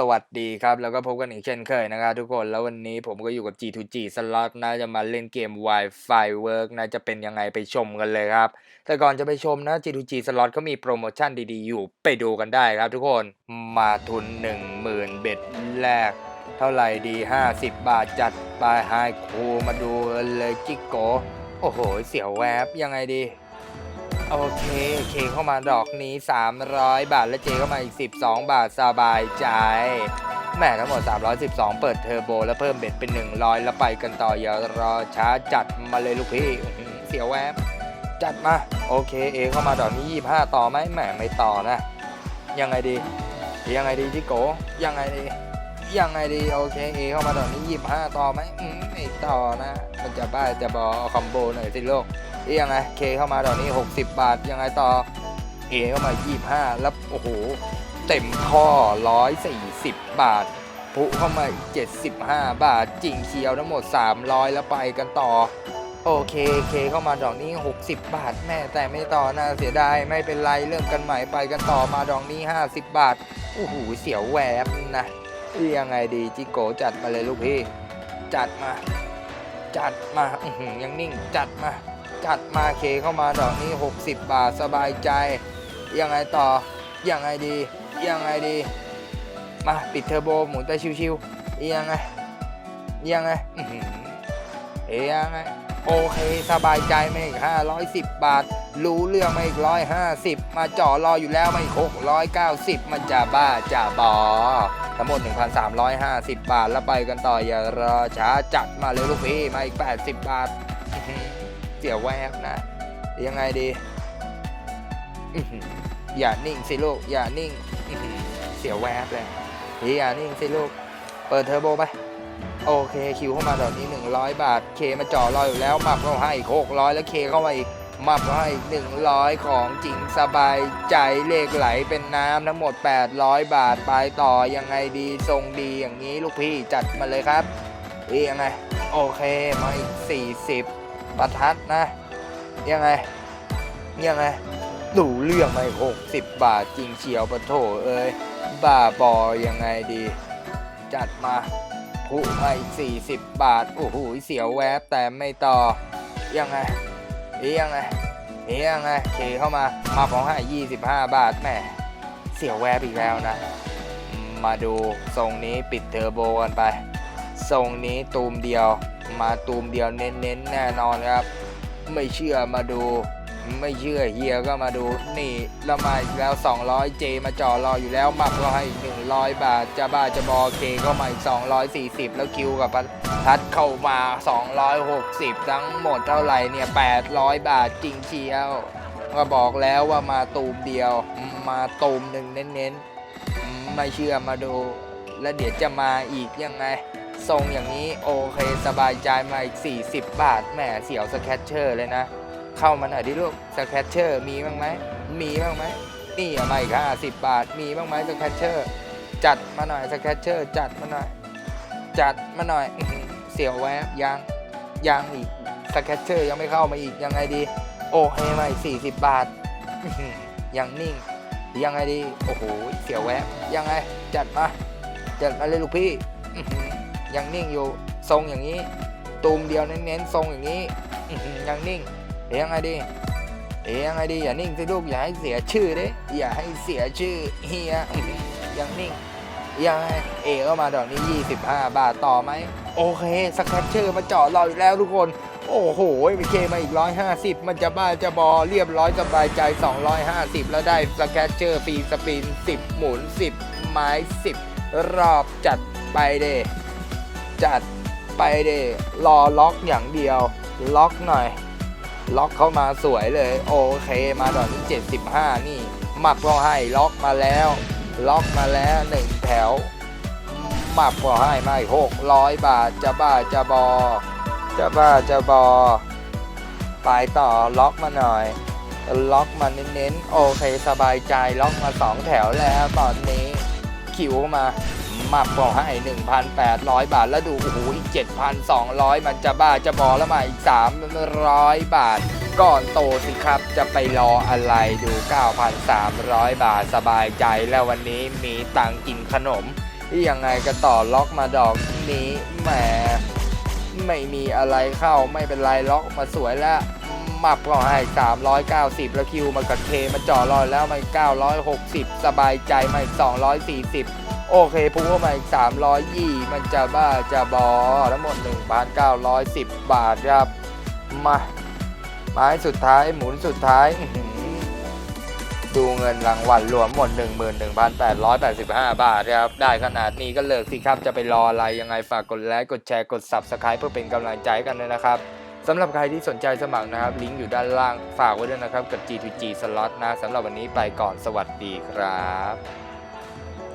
สวัสดีครับ แล้วก็พบกันอีกเช่นเคยนะครับทุกคนแล้ววันนี้ผมก็อยู่กับ G2G Slot นะจะมาเล่นเกม Wi-Fi Work นะจะเป็นยังไงไปชมกันเลยครับ แต่ก่อนจะไปชมนะ G2G Slot เขามีโปรโมชั่นดีๆอยู่ไปดูกันได้ครับทุกคนมาทุน 10,000 เบ็ดแรก เท่าไหร่ดี 50 บาทจัดไปไฮคูมาดูเลยจิกโกโอ้โห เสียวแวบยังไงดี โอเค เคเข้ามาดอกนี้ 300 บาท และเจเข้ามาอีก 12 บาทสบายใจแหม่ทั้งหมด 312 เปิดเทอร์โบ แล้วเพิ่มเบ็ดเป็น 100 แล้วไปกันต่ออย่ารอช้าจัดมาเลยลูกพี่เสียวแวบจัดมา โอเคเอเข้ามาดอกนี้ 25 ต่อไหมแหมไม่ต่อนะ ยังไงดี ยังไงดีจิโกยังไงดี ยังไงดี โอเคเอเข้ามาดอกนี้ 25 ต่อไหมไม่ต่อนะ มันจะบ้าจะบอคอมโบหน่อยสิโลก เอ๊ะยังไงเคเข้ามาดอกนี้ 60 บาทยังไงต่อเอเข้ามา 25 แล้วโอ้โห เต็มข้อ 140 บาทพุเข้ามา 75 บาทจริงเชียวทั้งหมด 300 แล้วไปกันต่อ โอเคเคเข้ามาดอกนี้ 60 บาท แม่แต่ไม่ต่อน่าเสียดายไม่เป็นไรเริ่มกันใหม่ไปกันต่อมาดอกนี้ 50 บาทโอ้โหเสียวแหวบนะยังไงดีจิโกจัดมาเลยลูกพี่ จัดมา จัดมาอยังนิ่งจัดมา จัดมาเคเข้ามาดอกนี้ 60 บาทสบายใจ ยังไงต่อ ยังไงดี ยังไงดี มาปิดเทอร์โบหมุนไปชิวๆยังไง ยังไงเอ้ยยังไง โอเค สบายใจมาอีก 510 บาท รู้เรื่องมาอีก 150 มาจ่อรออยู่แล้วมาอีก 690 มันจะบ้าจะบอทั้งหมด 1,350 บาท แล้วไปกันต่ออย่ารอช้าจัดมาเลยลูกพี่มาอีก 80 บาท สียแวบนะยังไงดีอย่านิ่งสิลูกอย่านิ่งเสียแวบเลยอย่านิ่งสิลูกเปิดเทอร์โบไปโอเคคิวเข้ามาดอกนี้ 100 บาทเคมาจ่อรออยู่แล้วมับเข้าให้อีก600 แล้วเคเข้ามาอีกมับเข้าให้อีก100 ของจริงสบายใจเลขไหลเป็นน้ำทั้งหมด 800 บาท ไปต่อยังไงดีทรงดีอย่างนี้ลูกพี่จัดมาเลยครับอียังไง โอเคมาอีก 40 ประทัดนะ ยังไง ยังไงดูเรื่องมาอีก60บบาทจริงเชียวปะโถเอ้ยบ้าบอยังไงดี จัดมาผู้ให้40บบาท โอ้โหเสียวแวบแต่ไม่ต่อ ยังไงเอ๊ยยังไงเอ๊ยยังไงเคเข้ามามาของให้25บห้าบาทแหมเสียวแวบอีกแล้วนะ มาดูทรงนี้ปิดเทอร์โบกันไปทรงนี้ตูมเดียว มาตูมเดียวเน้นๆแน่นอนครับ ไม่เชื่อมาดู ไม่เชื่อเฮียก็มาดูนี่แล้วมาอีกแล้ว 200 เจมาจ่อรออยู่แล้วมักก็ให้อีก 100 บาท จะบ้าจะบอเคก็มาอีก 240 แล้วคิวกับพัดเข้ามา 260 ทั้งหมดเท่าไหร่เนี่ย 800 บาทจริงเชียวก็บอกแล้วว่ามาตูมเดียว มาตูมหนึ่งเน้นๆไม่เชื่อมาดู แล้วเดี๋ยวจะมาอีกยังไง ทรงอย่างนี้โอเคสบายใจมาอีก 40 บาทแหมเสียวสแคชเชอร์เลยนะ เข้ามาหน่อยดิลูกสแคชเชอร์มีบ้างไหมมีบ้างไหมนี่เอามาอีก50บาทมีบ้างไหมสแคชเชอร์จัดมาหน่อยสแคชเชอร์จัดมาหน่อย จัดมาหน่อยเสียวแวบยังยังอีกสแคชเชอร์ยังไม่เข้ามาอีกยังไงดี โอเคมาอีก40บาทอื้อหือยังนิ่งยังไงดี โอ้โหเสียวแวบยังไง จัดมา จัดมาเลยลูกพี่ ยังนิ่งอยู่ทรงอย่างนี้ตูมเดียวเน้นๆทรงอย่างนี้ยังนิ่งเอ๊ะยังไงดีเอ๊ะยังไงดีอย่านิ่งสิลูกอย่าให้เสียชื่อเด้อย่าให้เสียชื่อเฮียยังนิ่งยังไงเอก็มาดอกนี้ 25 บาทต่อไหมโอเคสแครชเชอร์มาเจาะเราอีกแล้วทุกคน โอ้โหไปเคมาอีก 150 มันจะบ้าจะบอเรียบร้อยสบายใจ 250 แล้วได้สแครชเชอร์ฟรีสปิน 10 หมุน 10 ไม้ 10 รอบจัดไปเด้ จัดไปเดรอล็อกอย่างเดียว ล็อกหน่อย ล็อกเข้ามาสวยเลย โอเค มาดอกนี้75 นี่ หมักก็ให้ล็อกมาแล้ว ล็อกมาแล้วหนึ่งแถว หมักก็ให้มาอีก600บาท จะบ้าจะบอ จะบ้าจะบอ ไปต่อล็อกมาหน่อย ล็อกมาเน้นๆ โอเค สบายใจ ล็อกมา2แถวแล้วตอนนี้คิวมา มักบอกให้1,800 บาท แล้วดูโอ้โหอีก 7,200 มันจะบ้าจะบอแล้วมาอีก 300 บาท ก่อนโตสิครับจะไปรออะไรดู 9,300 บาทสบายใจแล้ววันนี้มีตังกินขนมยังไงก็ต่อล็อกมาดอกนี้แหมไม่มีอะไรเข้าไม่เป็นไรล็อกมาสวยแล้วมับก็ให้ 390 แล้วคิวมากับเคมาจ่อรอยแล้วมา960 สบายใจมาอีก240 โอเคพูว่ามาอีก300มันจะบ้าจะบอทั้งหมด 1,910 บาทครับ มาไม้สุดท้ายหมุนสุดท้ายดูเงินรางวัลรวมหมด 11,885 บาทครับ ได้ขนาดนี้ก็เลิกสิครับจะไปรออะไรยังไงฝากกดไลค์กดแชร์กด Subscribe เพื่อเป็นกำลังใจกันด้วยนะครับสำหรับใครที่สนใจสมัครนะครับ ลิงก์อยู่ด้านล่างฝากไว้ด้วยนะครับ กับ G2G Slot นะสำหรับวันนี้ไปก่อนสวัสดีครับ